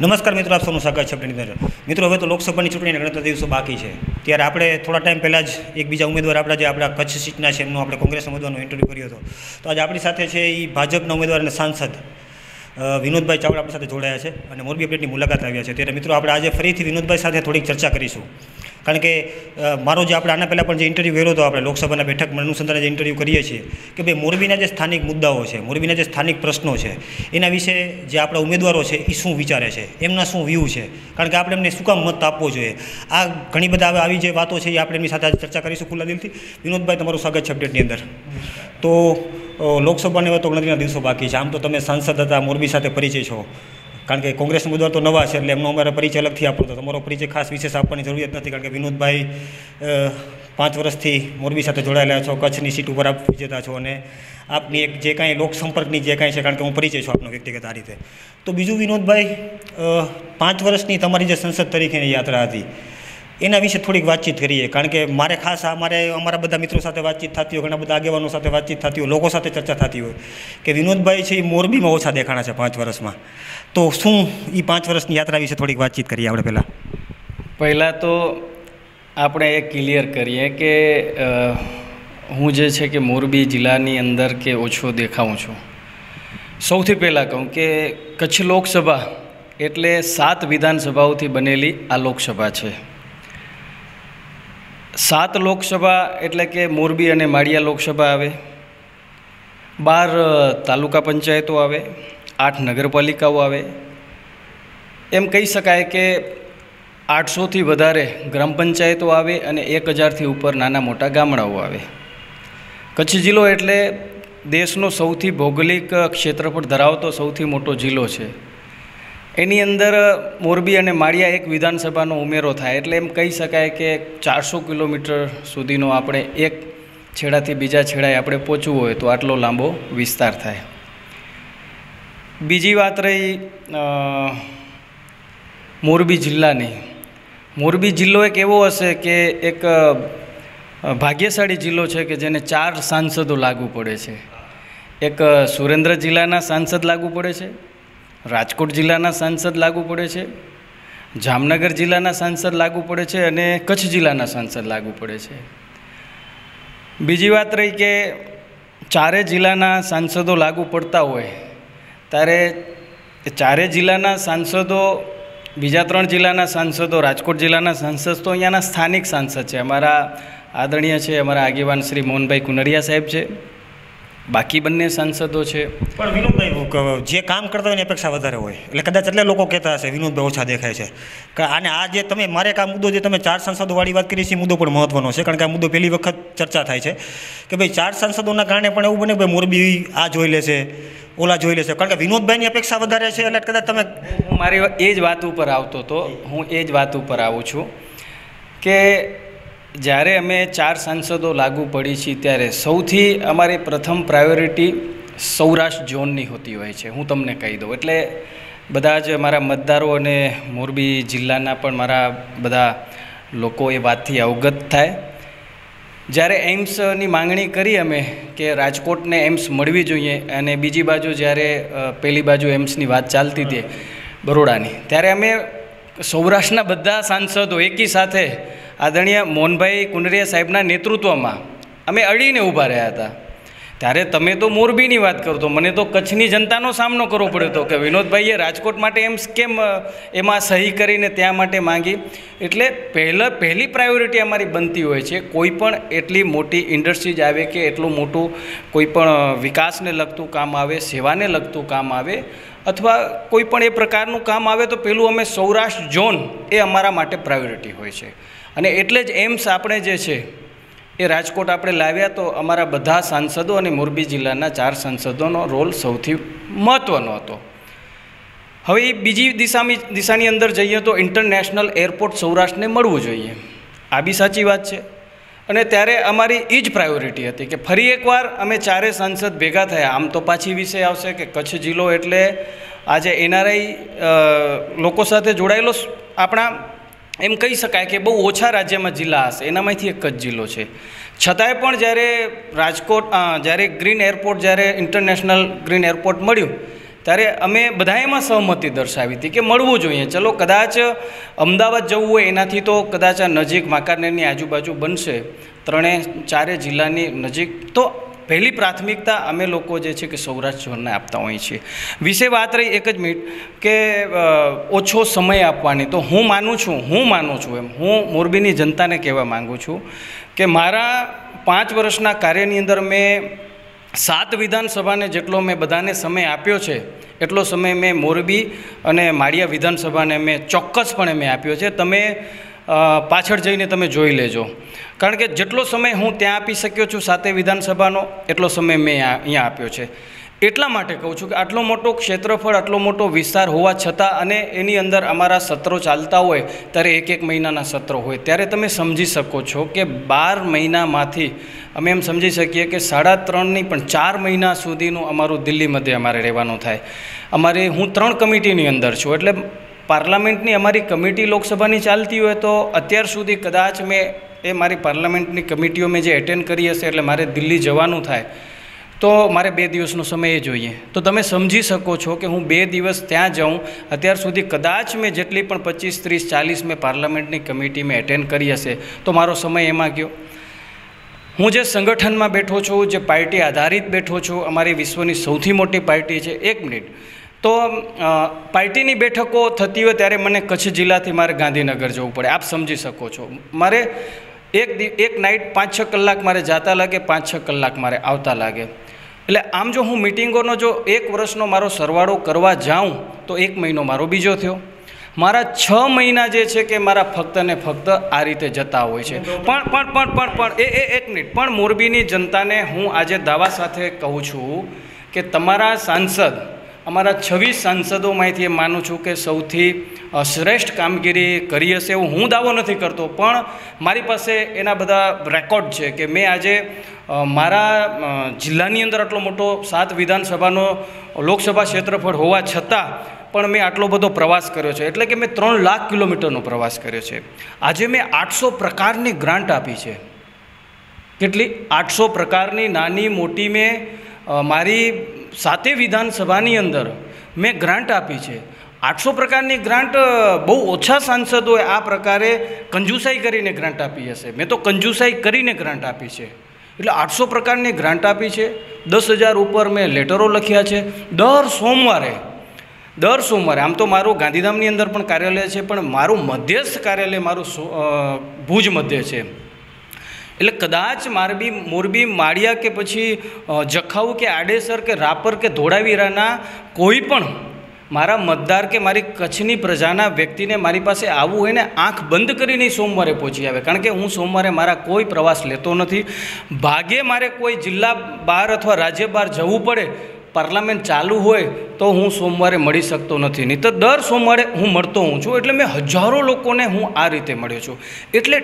નમસ્કાર મિત્રો, આપ સૌનું સ્વાગત છે અંદર. મિત્રો, હવે તો લોકસભાની ચૂંટણીના ગણતરી દિવસો બાકી છે. ત્યારે આપણે થોડા ટાઈમ પહેલાં જ એક બીજા ઉમેદવાર આપણા જે આપણા કચ્છ સીટના છે, એમનો આપણે કોંગ્રેસ ઉમેદવારનો ઇન્ટરવ્યૂ કર્યો હતો. તો આજે આપણી સાથે છે એ ભાજપના ઉમેદવાર અને સાંસદ વિનોદભાઈ ચાવડા આપણી સાથે જોડાયા છે અને મોરબી અપડેટની મુલાકાત આવ્યા છે. ત્યારે મિત્રો, આપણે આજે ફરીથી વિનોદભાઈ સાથે થોડીક ચર્ચા કરીશું. કારણ કે મારો જે આપણે આના પહેલાં પણ જે ઇન્ટરવ્યૂ કર્યો હતો આપણે લોકસભાના બેઠકમાં અનુસંધાને જે ઇન્ટરવ્યૂ કરીએ છીએ કે ભાઈ મોરબીના જે સ્થાનિક મુદ્દાઓ છે, મોરબીના જે સ્થાનિક પ્રશ્નો છે, એના વિશે જે આપણા ઉમેદવારો છે એ શું વિચારે છે, એમના શું વ્યૂ છે? કારણ કે આપણે એમને શું કામ મત આપવો જોઈએ? આ ઘણી બધા આવી જે વાતો છે એ આપણે એમની સાથે આજે ચર્ચા કરીશું ખુલ્લા દિલથી. વિનોદભાઈ, તમારું સ્વાગત છે અપડેટની અંદર. તો લોકસભાની હવે તો ગણતરીના દિવસો બાકી છે. આમ તો તમે સાંસદ હતા, મોરબી સાથે પરિચય છો. કારણ કે કોંગ્રેસ ઉમેદવાર તો નવા છે એટલે એમનો અમારે પરિચય અલગથી આપવો તો તમારો પરિચય ખાસ વિશેષ આપવાની જરૂરિયાત નથી કારણ કે વિનોદભાઈ પાંચ વર્ષથી મોરબી સાથે જોડાયેલા છો, કચ્છની સીટ ઉપર આપ વિજેતા છો અને આપની એક જે કાંઈ લોકસંપર્કની જે કાંઈ છે, કારણ કે હું પરિચય છું આપનો વ્યક્તિગત આ રીતે. તો બીજું વિનોદભાઈ પાંચ વર્ષની તમારી જે સંસદ તરીકેની યાત્રા હતી એના વિશે થોડીક વાતચીત કરીએ. કારણ કે મારે ખાસ આ મારે અમારા બધા મિત્રો સાથે વાતચીત થતી હોય, ઘણા બધા આગેવાનો સાથે વાતચીત થતી હોય, લોકો સાથે ચર્ચા થતી હોય, કે વિનોદભાઈ છે એ મોરબીમાં ઓછા દેખાણા છે પાંચ વર્ષમાં. તો શું એ પાંચ વર્ષની યાત્રા વિશે થોડીક વાતચીત કરીએ આપણે પહેલાં? પહેલાં તો આપણે એ ક્લિયર કરીએ કે હું જે છે કે મોરબી જિલ્લાની અંદર કે ઓછો દેખાઉં છું. સૌથી પહેલાં કહું કે કચ્છ લોકસભા એટલે સાત વિધાનસભાઓથી બનેલી આ લોકસભા છે. સાત લોકસભા એટલે કે મોરબી અને માળિયા લોકસભા આવે. બાર તાલુકા પંચાયતો આવે. આઠ નગરપાલિકાઓ આવે. એમ કહી શકાય કે આઠસોથી વધારે ગ્રામ પંચાયતો આવે અને એક હજારથી ઉપર નાના મોટા ગામડાઓ આવે. કચ્છ જિલ્લો એટલે દેશનો સૌથી ભૌગોલિક ક્ષેત્રફળ ધરાવતો સૌથી મોટો જિલ્લો છે. એની અંદર મોરબી અને માળિયા એક વિધાનસભાનો ઉમેરો થાય. એટલે એમ કહી શકાય કે ચારસો કિલોમીટર સુધીનો આપણે એક છેડાથી બીજા છેડાએ આપણે પહોંચવું હોય તો આટલો લાંબો વિસ્તાર થાય. બીજી વાત રહી મોરબી જિલ્લાની. મોરબી જિલ્લો એક એવો હશે કે એક ભાગ્યશાળી જિલ્લો છે કે જેને ચાર સાંસદો લાગુ પડે છે. એક સુરેન્દ્ર જિલ્લાના સાંસદ લાગુ પડે છે. રાજકોટ જિલ્લાના સાંસદ લાગુ પડે છે, જામનગર જિલ્લાના સાંસદ લાગુ પડે છે અને કચ્છ જિલ્લાના સાંસદ લાગુ પડે છે. બીજી વાત રહી કે ચારે જિલ્લાના સાંસદો લાગુ પડતા હોય, ત્યારે ચારે જિલ્લાના સાંસદો, બીજા ત્રણ જિલ્લાના સાંસદો, રાજકોટ જિલ્લાના સાંસદ તો અહીંયાના સ્થાનિક સાંસદ છે. અમારા આદરણીય છે, અમારા આગેવાન શ્રી મોહનભાઈ કુનરિયા સાહેબ છે. બાકી બંને સાંસદો છે. પણ વિનોદભાઈ જે કામ કરતા હોય એની અપેક્ષા વધારે હોય. એટલે કદાચ એટલે લોકો કહેતા હશે વિનોદભાઈ ઓછા દેખાય છે. કે અને આ જે તમે મારે આ મુદ્દો જે તમે ચાર સાંસદોવાળી વાત કરી છે એ મુદ્દો પણ મહત્વનો છે કારણ કે આ મુદ્દો પહેલી વખત ચર્ચા થાય છે. કે ભાઈ ચાર સાંસદોના કારણે પણ એવું બને ભાઈ મોરબી આ જોઈ લેશે ઓલા જોઈ લેશે. કારણ કે વિનોદભાઈની અપેક્ષા વધારે છે એટલે કદાચ તમે હું મારી એ જ વાત ઉપર આવતો હતો હું એ જ વાત ઉપર આવું છું કે જ્યારે અમે ચાર સાંસદો લાગુ પડી છીએ ત્યારે સૌથી અમારી પ્રથમ પ્રાયોરિટી સૌરાષ્ટ્ર ઝોનની હોતી હોય છે. હું તમને કહી દઉં. એટલે બધા જ મારા મતદારો અને મોરબી જિલ્લાના પણ મારા બધા લોકો એ વાતથી અવગત થાય. જ્યારે એમ્સની માંગણી કરી અમે કે રાજકોટને એમ્સ મળવી જોઈએ અને બીજી બાજુ જ્યારે પહેલી બાજુ એમ્સની વાત ચાલતી હતી બરોડાની, ત્યારે અમે સૌરાષ્ટ્રના બધા સાંસદો એકી સાથે આદરણીય મોહનભાઈ કુંડરિયા સાહેબના નેતૃત્વમાં અમે અડીને ઊભા રહ્યા હતા. ત્યારે તમે તો મોરબીની વાત કરો તો મને તો કચ્છની જનતાનો સામનો કરવો પડ્યો હતો કે વિનોદભાઈએ રાજકોટ માટે એમ કેમ એમાં સહી કરીને ત્યાં માટે માંગી? એટલે પહેલાં, પહેલી પ્રાયોરિટી અમારી બનતી હોય છે કોઈ પણ એટલી મોટી ઇન્ડસ્ટ્રીઝ આવે કે એટલું મોટું કોઈ પણ વિકાસને લગતું કામ આવે, સેવાને લગતું કામ આવે અથવા કોઈ પણ એ પ્રકારનું કામ આવે તો પેલું અમે સૌરાષ્ટ્ર ઝોન એ અમારા માટે પ્રાયોરિટી હોય છે. અને એટલે જ એમ્સ આપણે જે છે, એ રાજકોટ આપણે લાવ્યા તો અમારા બધા સાંસદો અને મોરબી જિલ્લાના ચાર સાંસદોનો રોલ સૌથી મહત્ત્વનો હતો. હવે બીજી દિશાની દિશાની અંદર જઈએ તો ઇન્ટરનેશનલ એરપોર્ટ સૌરાષ્ટ્રને મળવું જોઈએ. આ બી સાચી વાત છે. અને ત્યારે અમારી એ જ પ્રાયોરિટી હતી કે ફરી એકવાર અમે ચારે સાંસદ ભેગા થયા. આમ તો પાછી વિષય આવશે કે કચ્છ જિલ્લો એટલે આજે એનઆરઆઈ લોકો સાથે જોડાયેલો આપણા, એમ કહી શકાય કે બહુ ઓછા રાજ્યમાં જિલ્લા હશે. એનામાંથી એક જ જિલ્લો છે. છતાંય પણ જ્યારે રાજકોટ જ્યારે ગ્રીન એરપોર્ટ જ્યારે ઇન્ટરનેશનલ ગ્રીન એરપોર્ટ મળ્યું ત્યારે અમે બધાએ એમાં સહમતિ દર્શાવી હતી કે મળવું જોઈએ. ચલો કદાચ અમદાવાદ જવું હોય એનાથી તો કદાચ આ નજીક વાંકાનેરની આજુબાજુ બનશે. ત્રણે ચારે જિલ્લાની નજીક તો પહેલી પ્રાથમિકતા અમે લોકો જે છે કે સૌરાષ્ટ્ર ઝોનને આપતા હોઈએ છીએ. વિશે વાત રહી એક જ મિનિટ કે ઓછો સમય આપવાની. તો હું માનું છું, હું માનું છું એમ. હું મોરબીની જનતાને કહેવા માગું છું કે મારા પાંચ વર્ષના કાર્યની અંદર મેં સાત વિધાનસભાને જેટલો મેં બધાને સમય આપ્યો છે, એટલો સમય મેં મોરબી અને માળિયા વિધાનસભાને મેં ચોક્કસપણે મેં આપ્યો છે. તમે પાછળ જઈને તમે જોઈ લેજો. કારણ કે જેટલો સમય હું ત્યાં આપી શક્યો છું સાતે વિધાનસભાનો, એટલો સમય મેં અહીંયા આપ્યો છે. એટલા માટે કહું છું કે આટલો મોટો ક્ષેત્રફળ, આટલો મોટો વિસ્તાર હોવા છતાં અને એની અંદર અમારા સત્રો ચાલતા હોય, ત્યારે એક એક મહિનાના સત્રો હોય, ત્યારે તમે સમજી શકો છો કે બાર મહિનામાંથી અમે એમ સમજી શકીએ કે સાડા ત્રણની પણ ચાર મહિના સુધીનું અમારું દિલ્હી મધ્યે અમારે રહેવાનું થાય. અમારે, હું ત્રણ કમિટીની અંદર છું, એટલે પાર્લામેન્ટની અમારી કમિટી લોકસભાની ચાલતી હોય તો અત્યાર સુધી કદાચ મેં એ મારી પાર્લામેન્ટની કમિટીઓ મેં જે એટેન્ડ કરી હશે, એટલે મારે દિલ્હી જવાનું થાય. તો મારે બે દિવસનો સમય જોઈએ. તો તમે સમજી શકો છો કે હું બે દિવસ ત્યાં જાઉં, અત્યાર સુધી કદાચ મેં જેટલી પણ પચીસ, ત્રીસ, ચાલીસ મેં પાર્લામેન્ટની કમિટી મેં એટેન્ડ કરી હશે, તો મારો સમય એમાં ગયો. હું જે સંગઠનમાં બેઠો છું, જે પાર્ટી આધારિત બેઠો છું, અમારી વિશ્વની સૌથી મોટી પાર્ટી છે, એક મિનિટ. તો પાર્ટીની બેઠકો થતી હોય ત્યારે મને કચ્છ જિલ્લાથી મારે ગાંધીનગર જવું પડે, આપ સમજી શકો છો. મારે એક દિ, એક નાઇટ પાંચ છ કલાક મારે જાતા લાગે, પાંચ છ કલાક મારે આવતા લાગે. એટલે આમ જો હું મિટિંગોનો જો એક વર્ષનો મારો સરવાળો કરવા જાઉં, તો એક મહિનો મારો બીજો થયો. મારા છ મહિના જે છે કે મારા ફક્ત ને ફક્ત આ રીતે જતા હોય છે. પણ પણ પણ પણ પણ, એ એ, એક મિનિટ. પણ મોરબીની જનતાને હું આજે દાવા સાથે કહું છું કે તમારા સાંસદ, અમારા છવ્વીસ સાંસદોમાંથી એ માનું છું કે સૌથી શ્રેષ્ઠ કામગીરી કરી હશે એવું હું દાવો નથી કરતો. પણ મારી પાસે એના બધા રેકોર્ડ છે કે મેં આજે મારા જિલ્લાની અંદર આટલો મોટો સાત વિધાનસભાનો લોકસભા ક્ષેત્રફળ હોવા છતાં પણ મેં આટલો બધો પ્રવાસ કર્યો છે. એટલે કે મેં ત્રણ લાખ કિલોમીટરનો પ્રવાસ કર્યો છે. આજે મેં આઠસો પ્રકારની ગ્રાન્ટ આપી છે. કેટલી? આઠસો પ્રકારની નાની મોટી મેં મારી સાતે વિધાનસભાની અંદર મેં ગ્રાન્ટ આપી છે. આઠસો પ્રકારની ગ્રાન્ટ બહુ ઓછા સાંસદોએ આ પ્રકારે કંજુસાઈ કરીને ગ્રાન્ટ આપી હશે. મેં તો કંજુસાઈ કરીને ગ્રાન્ટ આપી છે. એટલે આઠસો પ્રકારની ગ્રાન્ટ આપી છે. દસ હજાર ઉપર મેં લેટરો લખ્યા છે. દર સોમવારે દર સોમવારે, આમ તો મારું ગાંધીધામની અંદર પણ કાર્યાલય છે, પણ મારું મધ્યસ્થ કાર્યાલય મારું ભુજ મધ્ય છે. એટલે કદાચ મારબી મોરબી માળિયા કે પછી જખાઉ કે આડેસર કે રાપર કે ધોળાવીરાના કોઈ પણ મારા મતદાર કે મારી કચ્છની પ્રજાના વ્યક્તિને મારી પાસે આવવું હોય ને આંખ બંધ કરીને સોમવારે પહોંચી આવે. કારણ કે હું સોમવારે મારા કોઈ પ્રવાસ લેતો નથી. ભાગે મારે કોઈ જિલ્લા બહાર અથવા રાજ્ય બહાર જવું પડે, પાર્લામેન્ટ ચાલુ હોય તો હું સોમવારે મળી શકતો નથી. નહીં તો દર સોમવારે હું મળતો હોઉં છું. એટલે મેં હજારો લોકોને હું આ રીતે મળ્યો છું. એટલે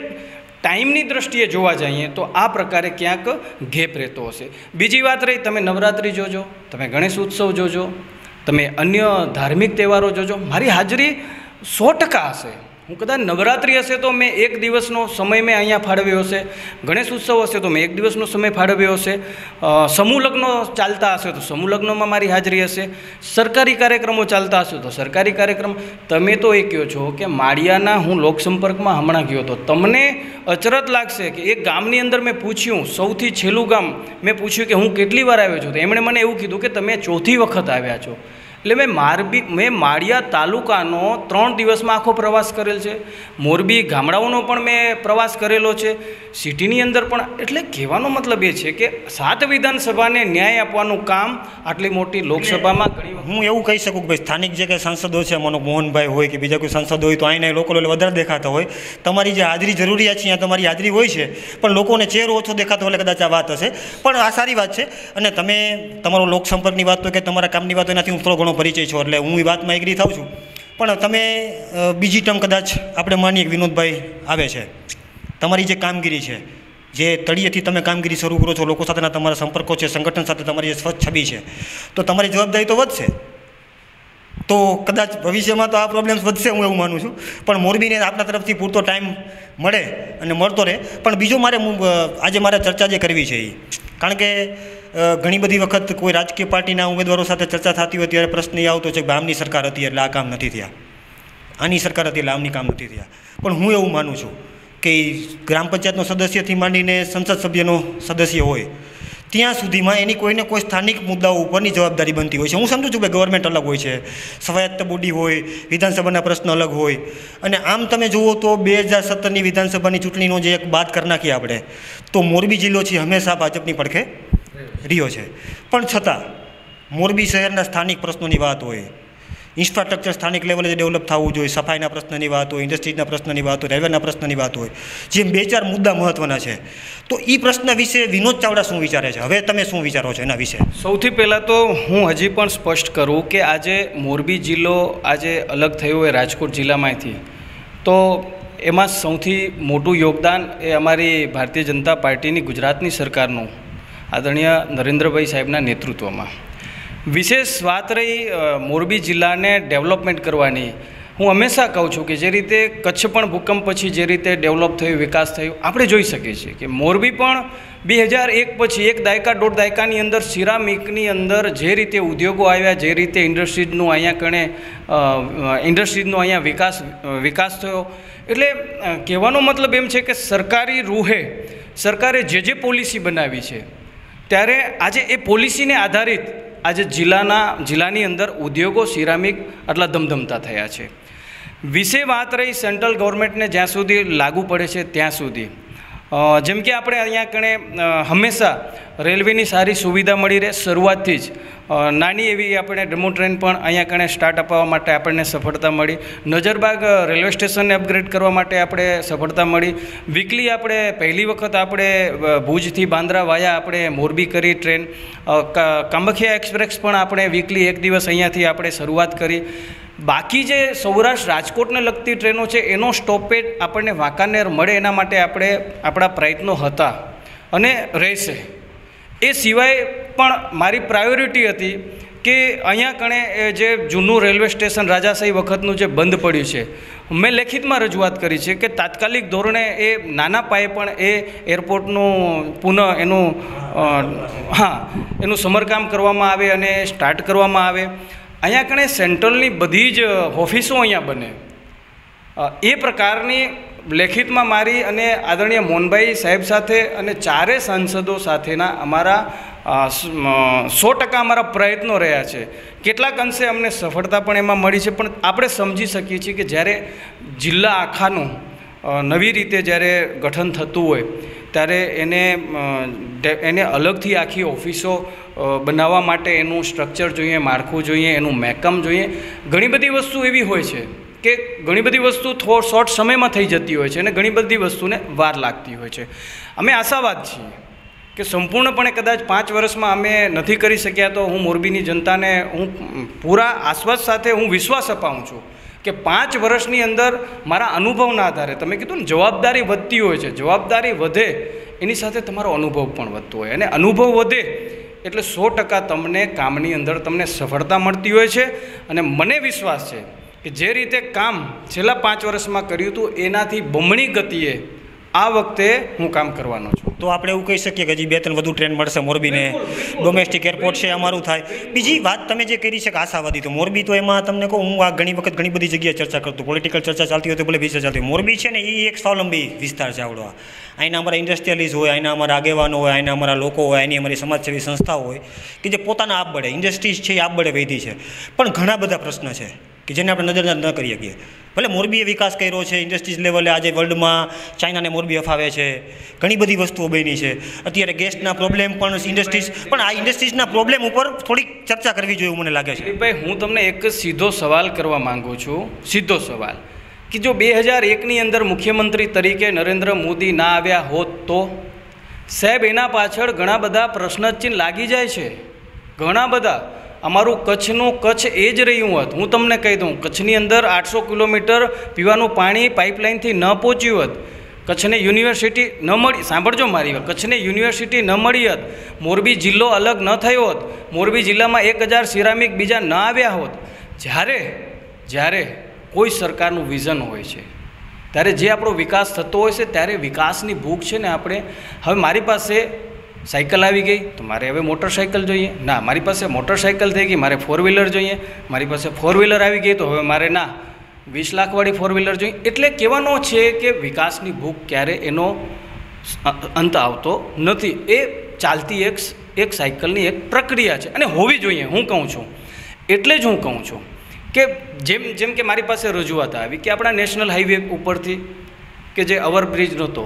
ટાઈમની દ્રષ્ટિએ જોવા જઈએ તો આ પ્રકારે ક્યાંક ગેપ રહેતો હશે. બીજી વાત રહી, તમે નવરાત્રિ જોજો, તમે ગણેશ ઉત્સવ જોજો તમે અન્ય ધાર્મિક તહેવારો જોજો. મારી હાજરી સો ટકા હશે. હું કદાચ નવરાત્રિ હશે તો મેં એક દિવસનો સમય મેં અહીંયા ફાળવ્યો હશે. ગણેશ ઉત્સવ હશે તો મેં એક દિવસનો સમય ફાળવ્યો હશે. સમૂહ લગ્નો ચાલતા હશે તો સમૂહ લગ્નમાં મારી હાજરી હશે. સરકારી કાર્યક્રમો ચાલતા હશે તો સરકારી કાર્યક્રમ. તમે તો એ કહો છો કે માળિયાના હું લોકસંપર્કમાં હમણાં ગયો હતો. તમને અચરત લાગશે કે એક ગામની અંદર મેં પૂછ્યું, સૌથી છેલ્લું ગામ મેં પૂછ્યું કે હું કેટલી વાર આવ્યો છું. તો એમણે મને એવું કીધું કે તમે ચોથી વખત આવ્યા છો. એટલે મેં મારબી, મેં માળિયા તાલુકાનો ત્રણ દિવસમાં આખો પ્રવાસ કરેલ છે. મોરબી ગામડાઓનો પણ મેં પ્રવાસ કરેલો છે. સિટીની અંદર પણ, એટલે કહેવાનો મતલબ એ છે કે સાત વિધાનસભાને ન્યાય આપવાનું કામ આટલી મોટી લોકસભામાં હું એવું કહી શકું કે ભાઈ સ્થાનિક જે કંઈ સાંસદો છે મનો મોહનભાઈ હોય કે બીજા કોઈ સાંસદો હોય તો અહીંના લોકો વધારે દેખાતા હોય. તમારી જે હાજરી જરૂરિયાત છે ત્યાં તમારી હાજરી હોય છે, પણ લોકોને ચહેરો ઓછો દેખાતો હોય કદાચ આ વાત હશે. પણ આ સારી વાત છે. અને તમે તમારો લોકસંપર્કની વાત તો કે તમારા કામની વાત એનાથી હું થોડો ઘણો પરિચય છો એટલે હું એ વાતમાં એગ્રી થાઉં છું. પણ તમે બીજી ટર્મ કદાચ આપણે માનીએ વિનોદભાઈ આવે છે. તમારી જે કામગીરી છે, જે તળિયેથી તમે કામગીરી શરૂ કરો છો, લોકો સાથેના તમારા સંપર્કો છે, સંગઠન સાથે તમારી જે સ્વચ્છ છબી છે, તો તમારી જવાબદારી તો વધશે. તો કદાચ ભવિષ્યમાં તો આ પ્રોબ્લેમ્સ વધશે હું એવું માનું છું. પણ મોરબીને આપના તરફથી પૂરતો ટાઈમ મળે અને મળતો રહે. પણ બીજો મારે આજે મારે ચર્ચા જે કરવી છે એ કારણ કે ઘણી બધી વખત કોઈ રાજકીય પાર્ટીના ઉમેદવારો સાથે ચર્ચા થતી હોય ત્યારે પ્રશ્ન એ આવતો છે કે આમની સરકાર હતી એટલે આ કામ નથી થયા. આની સરકાર હતી એટલે આમની કામ નથી થયા. પણ હું એવું માનું છું કે ગ્રામ પંચાયતનો સદસ્યથી માંડીને સંસદ સભ્યનો સદસ્ય હોય, ત્યાં સુધીમાં એની કોઈને કોઈ સ્થાનિક મુદ્દાઓ ઉપરની જવાબદારી બનતી હોય છે. હું સમજું છું કે ગવર્મેન્ટ અલગ હોય છે સ્વાયત્ત બોડી હોય, વિધાનસભાના પ્રશ્ન અલગ હોય. અને આમ તમે જુઓ તો બે હજાર સત્તરની વિધાનસભાની ચૂંટણીનો જે એક બાદ કરી નાખીએ આપણે, તો મોરબી જિલ્લો છે હંમેશા ભાજપની પડખે રહ્યો છે. પણ છતાં, મોરબી શહેરના સ્થાનિક પ્રશ્નોની વાત હોય ઇન્ફ્રાસ્ટ્રક્ચર સ્થાનિક લેવલે જે ડેવલપ થવું જોઈએ, સફાઈના પ્રશ્નની વાત હોય ઇન્ડસ્ટ્રીઝના પ્રશ્નની વાત હોય રેલવેના પ્રશ્નની વાત હોય, જેમ બે ચાર મુદ્દા મહત્ત્વના છે. તો એ પ્રશ્ન વિશે વિનોદ ચાવડા શું વિચારે છે? હવે તમે શું વિચારો છો એના વિશે? સૌથી પહેલાં તો હું હજી પણ સ્પષ્ટ કરું કે આજે મોરબી જિલ્લો આજે અલગ થયો હોય રાજકોટ જિલ્લામાંથી. તો એમાં સૌથી મોટું યોગદાન એ અમારી ભારતીય જનતા પાર્ટીની ગુજરાતની સરકારનું. આદરણીય નરેન્દ્રભાઈ સાહેબના નેતૃત્વમાં. વિશેષ વાત રહી મોરબી જિલ્લાને ડેવલપમેન્ટ કરવાની. હું હંમેશા કહું છું કે જે રીતે કચ્છ પણ ભૂકંપ પછી જે રીતે ડેવલપ થયું, વિકાસ થયો, આપણે જોઈ શકીએ છીએ કે મોરબી પણ બે હજાર એક પછી એક દાયકા દોઢ દાયકાની અંદર સિરામિકની અંદર જે રીતે ઉદ્યોગો આવ્યા, જે રીતે ઇન્ડસ્ટ્રીઝનું અહીંયા કણે ઇન્ડસ્ટ્રીઝનો અહીંયા વિકાસ વિકાસ થયો. એટલે કહેવાનો મતલબ એમ છે કે સરકારી રૂહે સરકારે જે જે પોલિસી બનાવી છે ત્યારે આજે એ પોલિસીને આધારિત આજે જિલ્લાના, જિલ્લાની અંદર ઉદ્યોગો સિરામિક આટલા ધમધમતા થયા છે. વિશે વાત રહી સેન્ટ્રલ ગવર્મેન્ટને જ્યાં સુધી લાગુ પડે છે ત્યાં સુધી. જેમ કે આપણે અહીંયા કણે હંમેશા રેલવેની સારી સુવિધા મળી રહે, શરૂઆતથી જ. નાની એવી આપણે ડેમો ટ્રેન પણ અહીંયા કણે સ્ટાર્ટ અપાવવા માટે આપણને સફળતા મળી. નજરબાગ રેલવે સ્ટેશનને અપગ્રેડ કરવા માટે આપણે સફળતા મળી. વીકલી આપણે પહેલી વખત આપણે ભુજથી બાંદ્રા વાયા આપણે મોરબી કરી ટ્રેન. અ, એક્સપ્રેસ પણ આપણે વીકલી એક દિવસ અહીંયાથી આપણે શરૂઆત કરી. બાકી જે સૌરાષ્ટ્ર રાજકોટને લગતી ટ્રેનો છે એનો સ્ટોપેજ આપણને વાંકાનેર મળે એના માટે આપણે આપણા પ્રયત્નો હતા અને રહેશે. એ સિવાય પણ મારી પ્રાયોરિટી હતી કે અહીંયા કણે જે જૂનું રેલવે સ્ટેશન રાજાશાહી વખતનું જે બંધ પડ્યું છે, મેં લેખિતમાં રજૂઆત કરી છે કે તાત્કાલિક ધોરણે એ નાના પાયે પણ એ એરપોર્ટનું પુનઃ એનું હા, એનું સમરકામ કરવામાં આવે અને સ્ટાર્ટ કરવામાં આવે. અહીંયા કણે સેન્ટ્રલની બધી જ ઓફિસો અહીંયા બને. એ પ્રકારની લેખિતમાં મારી અને આદરણીય મોહનભાઈ સાહેબ સાથે અને ચારે સાંસદો સાથેના અમારા સ- ટકા અમારા પ્રયત્નો રહ્યા છે. કેટલાક અંશે અમને સફળતા પણ એમાં મળી છે, પણ આપણે સમજી શકીએ છીએ કે જ્યારે જિલ્લા આખાનું નવી રીતે જ્યારે ગઠન થતું હોય, ત્યારે એને એને અલગથી આખી ઓફિસો બનાવવા માટે એનું સ્ટ્રક્ચર જોઈએ, માળખું જોઈએ, એનું મેકમ જોઈએ. ઘણી બધી વસ્તુ એવી હોય છે કે ઘણી બધી વસ્તુ થો શોર્ટ સમયમાં થઈ જતી હોય છે અને ઘણી બધી વસ્તુને વાર લાગતી હોય છે. અમે આશાવાદ છીએ. કે સંપૂર્ણપણે કદાચ પાંચ વર્ષમાં અમે નથી કરી શક્યા તો હું મોરબીની જનતાને હું પૂરા આશ્વાસ સાથે હું વિશ્વાસ અપાવું છું કે પાંચ વર્ષની અંદર મારા અનુભવના આધારે, તમે કીધું ને, જવાબદારી વધતી હોય છે, જવાબદારી વધે, એની સાથે તમારો અનુભવ પણ વધતો હોય. અને અનુભવ વધે એટલે સો ટકા તમને કામની અંદર તમને સફળતા મળતી હોય છે. અને મને વિશ્વાસ છે કે જે રીતે કામ છેલ્લા પાંચ વર્ષમાં કર્યું હતું, એનાથી બમણી ગતિએ આ વખતે હું કામ કરવાનો છું. તો આપણે એવું કહી શકીએ કે હજી બે ત્રણ વધુ ટ્રેન મળશે મોરબીને. ડોમેસ્ટિક એરપોર્ટ છે, અમારું થાય. બીજી વાત તમે જે કરી છે કે આશાવાદી, તો મોરબી તો એમાં તમને કહું, હું આ ઘણી વખત ઘણી બધી જગ્યાએ ચર્ચા કરતો પોલિટિકલ ચર્ચા ચાલતી હોય તો ભલે બીજા ચાલતી મોરબી છે ને એ એક સ્વાવલંબી વિસ્તાર છે આવડો અહીંના અમારા ઇન્ડસ્ટ્રીયલિસ્ટ હોય અહીંના અમારા આગેવાનો હોય અહીંના અમારા લોકો હોય અહીંની અમારી સમાજસેવી સંસ્થાઓ હોય, કે જે પોતાના આપ બળે ઇન્ડસ્ટ્રીઝ છે એ આપ બળે વૈધી છે. પણ ઘણા બધા પ્રશ્ન છે. કે જેને આપણે નજરઅંદાજ ન કરી શકીએ ભલે મોરબીએ વિકાસ કર્યો છે, ઇન્ડસ્ટ્રીઝ લેવલે આજે વર્લ્ડમાં ચાઇનાને મોરબી અફાવે છે, ઘણી બધી વસ્તુઓ બની છે. અત્યારે ગેસના પ્રોબ્લેમ પણ ઇન્ડસ્ટ્રીઝ, પણ આ ઇન્ડસ્ટ્રીઝના પ્રોબ્લેમ ઉપર થોડીક ચર્ચા કરવી જોઈએ મને લાગે છે. ભાઈ હું તમને એક સીધો સવાલ કરવા માંગુ છું. સીધો સવાલ. કે જો બે હજાર એકની અંદર મુખ્યમંત્રી તરીકે નરેન્દ્ર મોદી ના આવ્યા હોત તો? સાહેબ, એના પાછળ ઘણા બધા પ્રશ્નચિહ્ન લાગી જાય છે. ઘણા બધા. અમારું કચ્છનું કચ્છ એ જ રહ્યું હોત. હું તમને કહી દઉં, કચ્છની અંદર આઠસો કિલોમીટર પીવાનું પાણી પાઇપલાઇનથી ન પહોંચ્યું હોત. કચ્છને યુનિવર્સિટી ન મળી, સાંભળજો મારી વાત, કચ્છને યુનિવર્સિટી ન મળી હોત, મોરબી જિલ્લો અલગ ન થયો હોત, મોરબી જિલ્લામાં એક હજાર સિરામિક બીજા ન આવ્યા હોત. જ્યારે જ્યારે કોઈ સરકારનું વિઝન હોય છે, ત્યારે જે આપણો વિકાસ થતો હોય છે, ત્યારે વિકાસની ભૂખ છે ને આપણે. હવે મારી પાસે સાયકલ આવી ગઈ, તો મારે હવે મોટરસાયકલ જોઈએ. ના, મારી પાસે મોટરસાયકલ થઈ ગઈ, મારે ફોર વ્હીલર જોઈએ. મારી પાસે ફોર વ્હીલર આવી ગઈ, તો હવે મારે ના, વીસ લાખવાળી ફોર વ્હીલર જોઈએ. એટલે કહેવાનો છે કે વિકાસની ભૂખ ક્યારે એનો અંત આવતો નથી. એ ચાલતી એક એક સાયકલની એક પ્રક્રિયા છે. અને હોવી જોઈએ, હું કહું છું. એટલે જ હું કહું છું કે જેમ જેમ કે મારી પાસે રજૂઆત આવી કે આપણા નેશનલ હાઈવે ઉપરથી કે જે ઓવરબ્રિજ નહોતો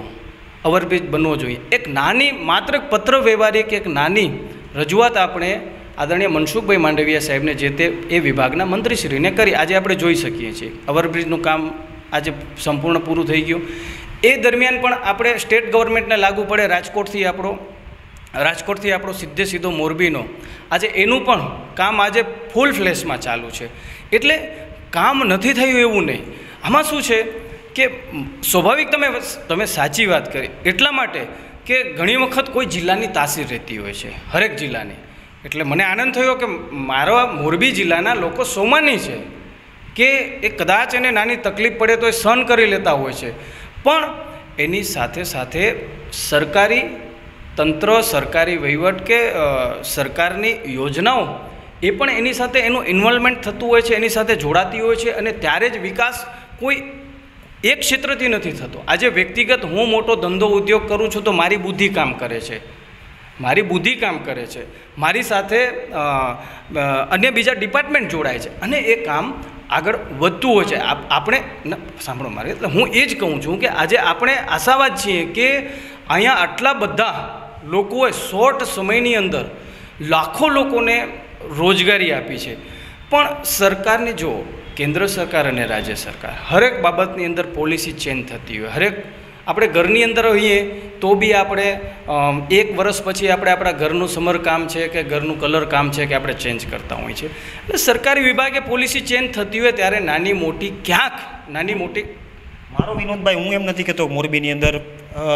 ઓવરબ્રિજ બનવો જોઈએ. એક નાની, માત્ર પત્ર વ્યવહારિક એક નાની રજૂઆત આપણે આદરણીય મનસુખભાઈ માંડવિયા સાહેબને જે તે એ વિભાગના મંત્રીશ્રીને કરી. આજે આપણે જોઈ શકીએ છીએ. ઓવરબ્રિજનું કામ આજે સંપૂર્ણ પૂરું થઈ ગયું. એ દરમિયાન પણ આપણે સ્ટેટ ગવર્મેન્ટને લાગુ પડે રાજકોટથી આપણો રાજકોટથી આપણો સીધે સીધો મોરબીનો. આજે એનું પણ કામ આજે ફૂલ ફ્લેશમાં ચાલુ છે. એટલે કામ નથી થયું એવું નહીં. આમાં શું છે? કે સ્વાભાવિક તમે તમે સાચી વાત કરી. એટલા માટે કે ઘણી વખત કોઈ જિલ્લાની તાસીર રહેતી હોય છે, હરેક જિલ્લાની. એટલે મને આનંદ થયો કે મારા મોરબી જિલ્લાના લોકો સોમાની છે કે એ કદાચ એને નાની તકલીફ પડે તો એ સહન કરી લેતા હોય છે. પણ એની સાથે સાથે સરકારી તંત્ર, સરકારી વહીવટ કે સરકારની યોજનાઓ એ પણ એની સાથે એનું ઇન્વોલ્વમેન્ટ થતું હોય છે, એની સાથે જોડાતી હોય છે અને ત્યારે જ વિકાસ કોઈ એક ક્ષેત્રથી નથી થતો. આજે વ્યક્તિગત હું મોટો ધંધો ઉદ્યોગ કરું છું તો મારી બુદ્ધિ કામ કરે છે. મારી બુદ્ધિ કામ કરે છે. મારી સાથે અન્ય બીજા ડિપાર્ટમેન્ટ જોડાય છે અને એ કામ આગળ વધતું હોય છે. આપણે સાંભળો મારે એટલે હું એ જ કહું છું કે આજે આપણે આશાવાદ છીએ કે અહીંયા આટલા બધા લોકોએ શોર્ટ સમયની અંદર લાખો લોકોને રોજગારી આપી છે. પણ સરકારને જો કેન્દ્ર સરકાર અને રાજ્ય સરકાર. હરેક બાબતની અંદર પોલિસી ચેન્જ થતી હોય. હરેક આપણે ઘરની અંદર હોઈએ તો બી આપણે એક વર્ષ પછી આપણે આપણા ઘરનું સમરકામ છે કે ઘરનું કલર કામ છે કે આપણે ચેન્જ કરતા હોઈએ છીએ. એટલે સરકારી વિભાગે પોલિસી ચેન્જ થતી હોય ત્યારે નાની મોટી ક્યાંક, નાની મોટી મારો વિનોદભાઈ, હું એમ નથી કહેતો મોરબીની અંદર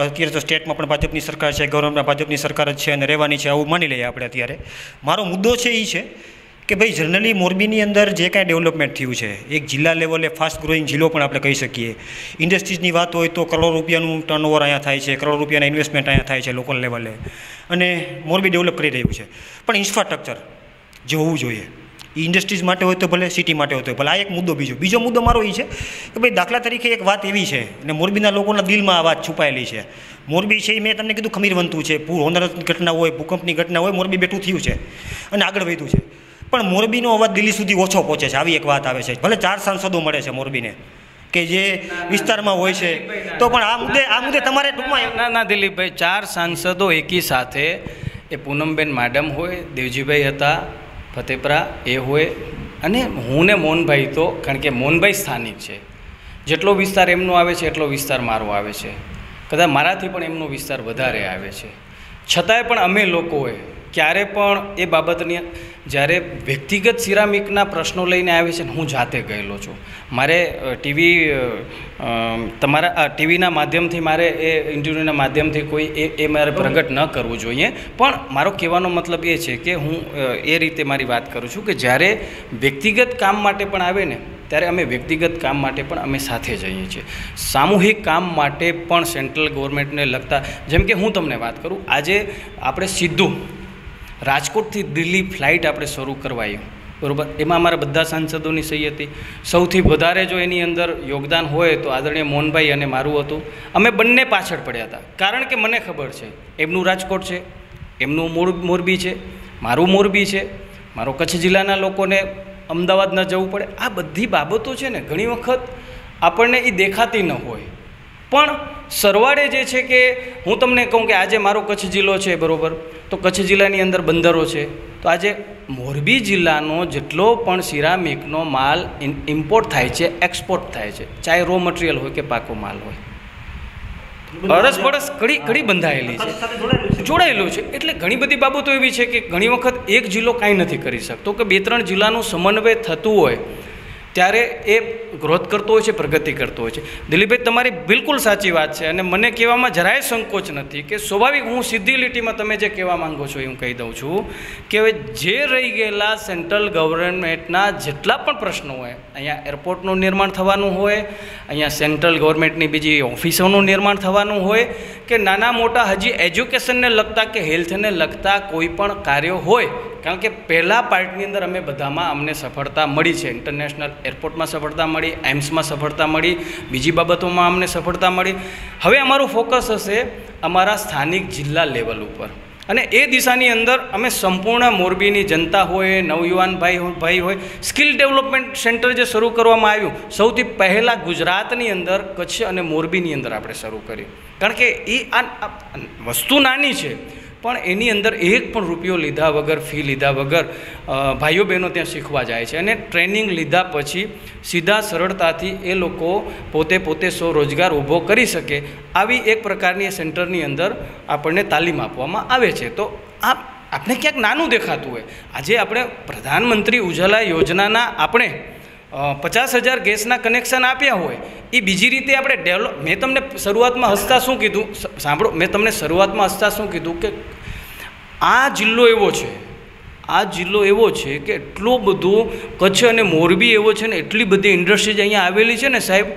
અત્યારે તો સ્ટેટમાં પણ ભાજપની સરકાર છે ગવર્મેન્ટમાં ભાજપની સરકાર જ છે અને રહેવાની છે, આવું માની લઈએ આપણે અત્યારે. મારો મુદ્દો છે એ છે કે ભાઈ જનરલી મોરબીની અંદર જે કાંઈ ડેવલપમેન્ટ થયું છે, એક જિલ્લા લેવલે ફાસ્ટ ગ્રોઈંગ જિલ્લો પણ આપણે કહી શકીએ. ઇન્ડસ્ટ્રીઝની વાત હોય તો કરોડ રૂપિયાનું ટર્નઓવર અહીંયા થાય છે, કરોડ રૂપિયાના ઇન્વેસ્ટમેન્ટ અહીંયા થાય છે લોકલ લેવલે અને મોરબી ડેવલપ કરી રહ્યું છે. પણ ઇન્ફ્રાસ્ટ્રક્ચર જે હોવું જોઈએ. ઇન્ડસ્ટ્રીઝ માટે હોય તો ભલે સિટી માટે હોય તો ભલે. આ એક મુદ્દો બીજો. બીજો મુદ્દો મારો એ છે કે ભાઈ દાખલા તરીકે એક વાત એવી છે અને મોરબીના લોકોના દિલમાં આ વાત છુપાયેલી છે. મોરબી છે એ મેં તમને કીધું ખમીરવંતું છે, પૂર હોનારતની ઘટના હોય, ભૂકંપની ઘટના હોય, મોરબી બેઠું થયું છે અને આગળ વધ્યું છે. પણ મોરબીનો અવાજ દિલ્હી સુધી ઓછો પહોંચે છે. આવી એક વાત આવે છે. ભલે ચાર સાંસદો મળે છે મોરબીને, કે જે વિસ્તારમાં હોય છે. તો પણ આ મુદ્દે આ મુદ્દે તમારે ટૂંકમાં ના ના દિલીપભાઈ, ચાર સાંસદો એકી સાથે, એ પૂનમબેન માડમ હોય, દેવજીભાઈ હતા, ફતેપરા, એ હોય, અને હું ને મોહનભાઈ તો, કારણ કે મોહનભાઈ સ્થાનિક છે. જેટલો વિસ્તાર એમનો આવે છે, એટલો વિસ્તાર મારો આવે છે. કદાચ મારાથી પણ એમનો વિસ્તાર વધારે આવે છે. છતાંય પણ અમે લોકોએ ક્યારે પણ એ બાબતની જ્યારે વ્યક્તિગત સિરામિકના પ્રશ્નો લઈને આવે છે હું જાતે ગયેલો છું. મારે ટીવી તમારા ટીવીના માધ્યમથી મારે એ ઇન્ટરવ્યૂના માધ્યમથી કોઈ એ એ મારે પ્રગટ ન કરવું જોઈએ. પણ મારો કહેવાનો મતલબ એ છે કે હું એ રીતે મારી વાત કરું છું કે જ્યારે વ્યક્તિગત કામ માટે પણ આવે ને, ત્યારે અમે વ્યક્તિગત કામ માટે પણ અમે સાથે જઈએ છીએ. સામૂહિક કામ માટે પણ સેન્ટ્રલ ગવર્મેન્ટને લગતા, જેમ કે હું તમને વાત કરું, આજે આપણે સીધું રાજકોટથી દિલ્હી ફ્લાઇટ આપણે શરૂ કરવાયું બરાબર? એમાં અમારા બધા સાંસદોની સહી હતી. સૌથી વધારે જો એની અંદર યોગદાન હોય તો આદરણીય મોહનભાઈ અને મારું હતું. અમે બંને પાછળ પડ્યા હતા. કારણ કે મને ખબર છે, એમનું રાજકોટ છે, એમનું મૂળ મોરબી છે, મારું મોરબી છે, મારો કચ્છ જિલ્લાના લોકોને અમદાવાદ ન જવું પડે. આ બધી બાબતો છે ને, ઘણી વખત આપણને એ દેખાતી ન હોય. પણ સરવાળે જે છે કે હું તમને કહું કે આજે મારો કચ્છ જિલ્લો છે, બરોબર? તો કચ્છ જિલ્લાની અંદર બંદરો છે. તો આજે મોરબી જિલ્લાનો જેટલો પણ સિરામિકનો માલ ઇમ્પોર્ટ થાય છે એક્સપોર્ટ થાય છે. ચાહે રો મટીરિયલ હોય કે પાકો માલ હોય. અરસ બરસ કડી કડી બંધાયેલી છે. જોડાયેલું છે. એટલે ઘણી બધી બાબતો એવી છે કે ઘણી વખત એક જિલ્લો કાંઈ નથી કરી શકતો. કે બે, ત્રણ જિલ્લાનું સમન્વય થતું હોય ત્યારે એ ગ્રોથ કરતો હોય છે, પ્રગતિ કરતો હોય છે. દિલીપભાઈ, તમારી બિલકુલ સાચી વાત છે અને મને કહેવામાં જરાય સંકોચ નથી કે સ્વાભાવિક હું સીધી લીટીમાં તમે જે કહેવા માંગો છો એ હું કહી દઉં છું કે હવે જે રહી ગયેલા સેન્ટ્રલ ગવર્મેન્ટના જેટલા પણ પ્રશ્નો હોય, અહીંયા એરપોર્ટનું નિર્માણ થવાનું હોય, અહીંયા સેન્ટ્રલ ગવર્મેન્ટની બીજી ઓફિસોનું નિર્માણ થવાનું હોય કે નાના મોટા હજી એજ્યુકેશનને લગતા કે હેલ્થને લગતા કોઈ પણ કાર્યો હોય કારણ કે પહેલાં પાર્ટની અંદર અમે બધામાં અમને સફળતા મળી છે. ઇન્ટરનેશનલ એરપોર્ટમાં સફળતા મળી એમ્સમાં સફળતા મળી, બીજી બાબતોમાં અમને સફળતા મળી. હવે અમારું ફોકસ હશે અમારા સ્થાનિક જિલ્લા લેવલ ઉપર. અને એ દિશાની અંદર અમે સંપૂર્ણ મોરબીની જનતા હોય, નવયુવાન ભાઈ ભાઈ હોય સ્કિલ ડેવલપમેન્ટ સેન્ટર જે શરૂ કરવામાં આવ્યું, સૌથી પહેલાં ગુજરાતની અંદર કચ્છ અને મોરબીની અંદર આપણે શરૂ કર્યું કારણ કે એ આ વસ્તુ નાની છે. પણ એની અંદર એક પણ રૂપિયો લીધા વગર, ફી લીધા વગર ભાઈઓ બહેનો ત્યાં શીખવા જાય છે. અને ટ્રેનિંગ લીધા પછી સીધા સરળતાથી એ લોકો પોતે પોતે સ્વરોજગાર ઊભો કરી શકે આવી એક પ્રકારની સેન્ટરની અંદર આપણને તાલીમ આપવામાં આવે છે. તો આ આપણે ક્યાંક નાનું દેખાતું હોય. આજે આપણે પ્રધાનમંત્રી ઉજ્જવલા યોજનાના આપણે પચાસ હજાર ગેસના કનેક્શન આપ્યા હોય એ બીજી રીતે આપણે ડેવલપ મેં તમને શરૂઆતમાં હસતા શું કીધું? સાંભળો, મેં તમને શરૂઆતમાં હસતા શું કીધું કે આ જિલ્લો એવો છે, આ જિલ્લો એવો છે કે એટલો બધો કચ્છ અને મોરબી એવો છે ને, એટલી બધી ઇન્ડસ્ટ્રીઝ અહીંયા આવેલી છે ને સાહેબ,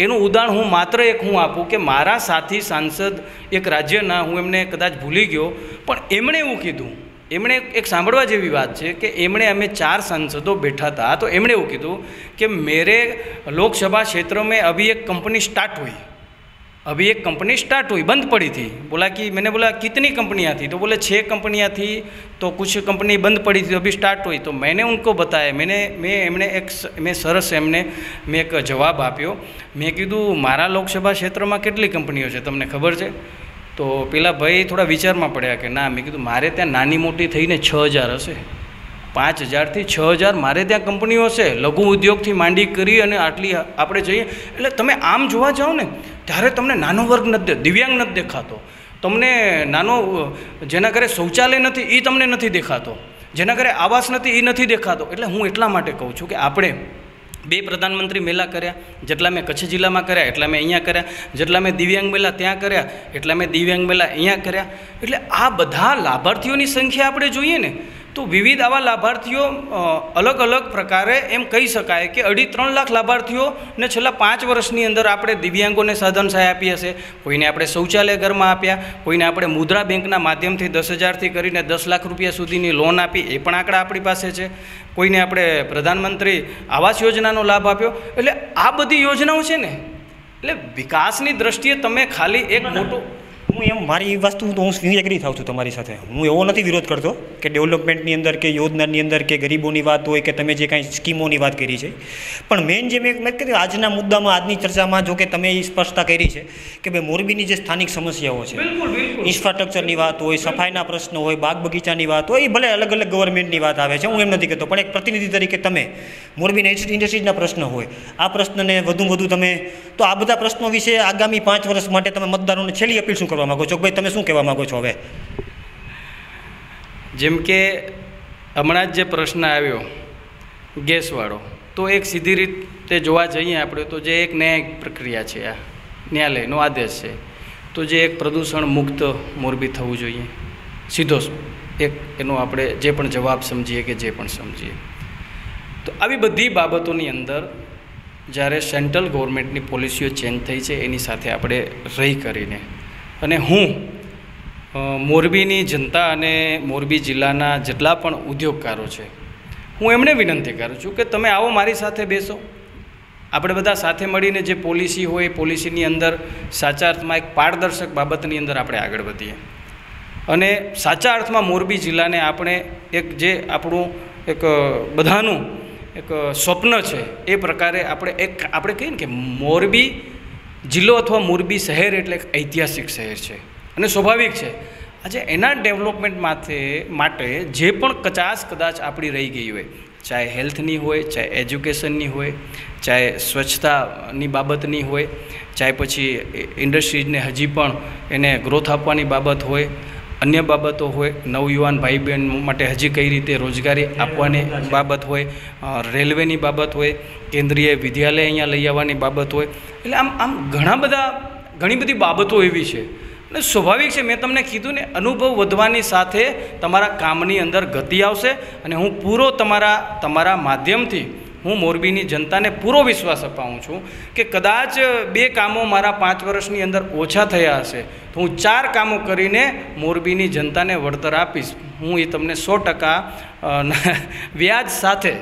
એનું ઉદાહરણ હું માત્ર એક હું આપું કે મારા સાથી સાંસદ એક રાજ્યના, હું એમને કદાચ ભૂલી ગયો, પણ એમણે એવું કીધું એમણે એક સાંભળવા જેવી વાત છે કે એમણે અમે ચાર સાંસદો બેઠા હતા તો એમણે એવું કીધું કે મેરે લોકસભા क्षेत्र में अभी एक कंपनी स्टार्ट हुई अभी एक कंपनी स्टार्ट हुई बंद पड़ी थी बोला कि मैंने बोला कितनी कंपनियां थी तो बोले छः कंपनियां थी तो कुछ कंपनी बंद पड़ी थी अभी स्टार्ट हुई तो मैंने उनको बताया मैंने મેં એમણે એક સ- મેં સરસ એમને મેં એક જવાબ આપ્યો મેં કીધું મારા લોકસભા ક્ષેત્રમાં કેટલી કંપનીઓ છે તમને ખબર છે તો પેલા ભાઈ થોડા વિચારમાં પડ્યા કે ના, મેં કીધું, મારે ત્યાં નાની મોટી થઈને છ હજાર હશે. પાંચ હજારથી છ હજાર મારે ત્યાં કંપનીઓ હશે. લઘુ ઉદ્યોગથી માંડી કરી અને આટલી આપણે જઈએ. એટલે તમે આમ જોવા જાઓ ને, ત્યારે તમને નાનો વર્ગ નથી દિવ્યાંગ નથી દેખાતો. તમને નાનો, જેના ઘરે શૌચાલય નથી એ તમને નથી દેખાતો. જેના ઘરે આવાસ નથી એ નથી દેખાતો. એટલે હું એટલા માટે કહું છું કે આપણે બે પ્રધાનમંત્રી મેળા કર્યા, જેટલા મેં કચ્છ જિલ્લામાં કર્યા, એટલા મેં અહીંયા કર્યા, જેટલા મેં દિવ્યાંગ મેળા ત્યાં કર્યા, એટલા મેં દિવ્યાંગ મેળા અહીંયા કર્યા. એટલે આ બધા લાભાર્થીઓની સંખ્યા આપણે જોઈએ ને તો વિવિધ આવા લાભાર્થીઓ અલગ અલગ પ્રકારે એમ કહી શકાય કે અઢી ત્રણ લાખ લાભાર્થીઓને છેલ્લા પાંચ વર્ષની અંદર આપણે દિવ્યાંગોને સાધન સહાય આપી હશે. કોઈને આપણે શૌચાલય ઘરમાં આપ્યા, કોઈને આપણે મુદ્રા બેંકના માધ્યમથી દસ હજારથી કરીને દસ લાખ રૂપિયા સુધીની લોન આપી, એ પણ આંકડા આપણી પાસે છે. કોઈને આપણે પ્રધાનમંત્રી આવાસ યોજનાનો લાભ આપ્યો. એટલે આ બધી યોજનાઓ છે ને, એટલે વિકાસની દ્રષ્ટિએ તમે ખાલી એક મોટું હું એમ, મારી વસ્તુ તો હું એગ્રી થાઉં છું તમારી સાથે. હું એવો નથી વિરોધ કરતો કે ડેવલપમેન્ટની અંદર કે યોજનાની અંદર કે ગરીબોની વાત હોય કે તમે જે કાંઈ સ્કીમોની વાત કરી છે. પણ મેઇન જે મેં મેં કીધું આજના મુદ્દામાં, આજની ચર્ચામાં જો કે તમે એ સ્પષ્ટતા કરી છે કે ભાઈ મોરબીની જે સ્થાનિક સમસ્યાઓ છે. બિલકુલ. ઇન્ફ્રાસ્ટ્રક્ચરની વાત હોય, સફાઈના પ્રશ્નો હોય બાગ બગીચાની વાત હોય, એ ભલે અલગ અલગ ગવર્મેન્ટની વાત આવે છે, હું એમ નથી કહેતો, પણ એક પ્રતિનિધિ તરીકે તમે મોરબીના ઇન્ડસ્ટ્રીઝના પ્રશ્નો હોય, આ પ્રશ્નને વધુ વધુ તમે, તો આ બધા પ્રશ્નો વિશે આગામી પાંચ વર્ષ માટે તમે મતદારોને છેલ્લી અપીલ શું કરવા માગો છો? ભાઈ, તમે શું કહેવા માગો છો હવે? જેમ કે હમણાં જ જે પ્રશ્ન આવ્યો, ગેસવાળો, તો એક સીધી રીતે જોવા જઈએ આપણે, તો જે એક ન્યાયિક પ્રક્રિયા છે આ, ન્યાયાલયનો આદેશ છે. તો જે એક પ્રદૂષણ મુક્ત મોરબી થવું જોઈએ. સીધો એક એનો આપણે જે પણ જવાબ સમજીએ કે જે પણ સમજીએ. તો આવી બધી બાબતોની અંદર જ્યારે સેન્ટ્રલ ગવર્મેન્ટની પોલિસીઓ ચેન્જ થઈ છે, એની સાથે આપણે રહી કરીને. અને હું મોરબીની જનતા અને મોરબી જિલ્લાના જેટલા પણ ઉદ્યોગકારો છે, હું એમને વિનંતી કરું છું કે તમે આવો મારી સાથે બેસો. આપણે બધા સાથે મળીને જે પોલિસી હોય એ પોલિસીની અંદર સાચા અર્થમાં એક પારદર્શક બાબતની અંદર આપણે આગળ વધીએ. અને સાચા અર્થમાં મોરબી જિલ્લાને આપણે એક જે આપણું એક બધાનું એક સ્વપ્ન છે એ પ્રકારે આપણે એક, આપણે કહીએ ને કે મોરબી જિલ્લો અથવા મોરબી શહેર એટલે એક ઐતિહાસિક શહેર છે. અને સ્વાભાવિક છે. આજે એના ડેવલપમેન્ટ માટે માટે જે પણ કચાશ કદાચ આપણી રહી ગઈ હોય ચાહે હેલ્થની હોય, ચાહે એજ્યુકેશનની હોય, ચાહે સ્વચ્છતાની બાબતની હોય, ચાહે પછી ઇન્ડસ્ટ્રીઝને હજી પણ એને ગ્રોથ આપવાની બાબત હોય, અન્ય બાબતો હોય, નવયુવાન ભાઈ બહેન માટે હજી કઈ રીતે રોજગારી આપવાની બાબત હોય રેલવેની બાબત હોય, કેન્દ્રીય વિદ્યાલય અહીંયા લઈ આવવાની બાબત હોય, એટલે આમ આમ ઘણા બધા, ઘણી બધી બાબતો એવી છે. અને સ્વાભાવિક છે, મેં તમને કીધું ને, અનુભવ વધવાની સાથે તમારા કામની અંદર ગતિ આવશે અને હું પૂરો તમારા તમારા માધ્યમથી હું મોરબીની જનતાને પૂરો વિશ્વાસ અપાવું છું કે કદાચ બે કામો મારા પાંચ વર્ષની અંદર ઓછા થયા હશે, તો હું ચાર કામો કરીને મોરબીની જનતાને વળતર આપીશ. હું એ તમને સો ટકા વ્યાજ સાથે,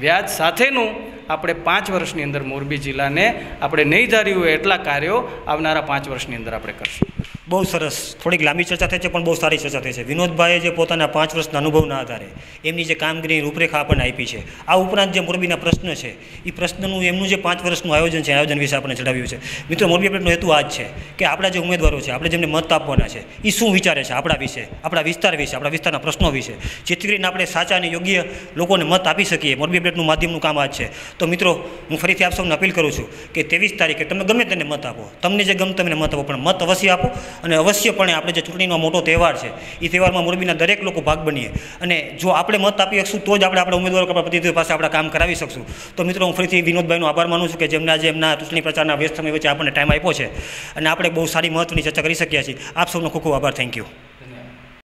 વ્યાજ સાથેનું આપણે પાંચ વર્ષની અંદર મોરબી જિલ્લાને આપણે નહીં ધાર્યું એટલા કાર્યો આવનારા પાંચ વર્ષની અંદર આપણે કરશું. બહુ સરસ. થોડીક લાંબી ચર્ચા થઈ છે, પણ બહુ સારી ચર્ચા થઈ છે. વિનોદભાઈએ જે પોતાના પાંચ વર્ષના અનુભવના આધારે એમની જે કામગીરીની રૂપરેખા આપણને આપી છે, આ ઉપરાંત જે મોરબીના પ્રશ્ન છે એ પ્રશ્નનું, એમનું જે પાંચ વર્ષનું આયોજન છે, આયોજન વિશે આપણે જણાવ્યું છે. મિત્રો, મોરબી અપડેટનો હેતુ આ જ છે કે આપણા જે ઉમેદવારો છે, આપણે જેમને મત આપવાના છે એ શું વિચારે છે આપણા વિશે, આપણા વિસ્તાર વિશે, આપણા વિસ્તારના પ્રશ્નો વિશે. જેથી કરીને આપણે સાચા અને યોગ્ય લોકોને મત આપી શકીએ. મોરબી અપડેટનું માધ્યમનું કામ આ જ છે. તો મિત્રો, હું ફરીથી આપ સૌને અપીલ કરું છું કે ત્રેવીસ તારીખે તમે ગમે તેને મત આપો. તમને જે ગમતો તમને મત આપો, પણ મત અવશ્ય આપો. અને અવશ્યપણે આપણે જે ચૂંટણીનો મોટો તહેવાર છે એ તહેવારમાં મોરબીના દરેક લોકો ભાગ બનીએ. અને જો આપણે મત આપી શકશું, તો જ આપણે આપણા ઉમેદવારો આપણા પ્રતિનિધિઓ પાસે આપણા કામ કરાવી શકશું. તો મિત્રો, હું ફરીથી વિનોદભાઈનો આભાર માનું છું કે જેમના જે એમના ચૂંટણી પ્રચારના વ્યસ્ત સમય વચ્ચે આપણને ટાઈમ આપ્યો છે. અને આપણે બહુ સારી મહત્ત્વની ચર્ચા કરી શક્યા છીએ. આપ સૌનો ખૂબ ખૂબ આભાર. Thank you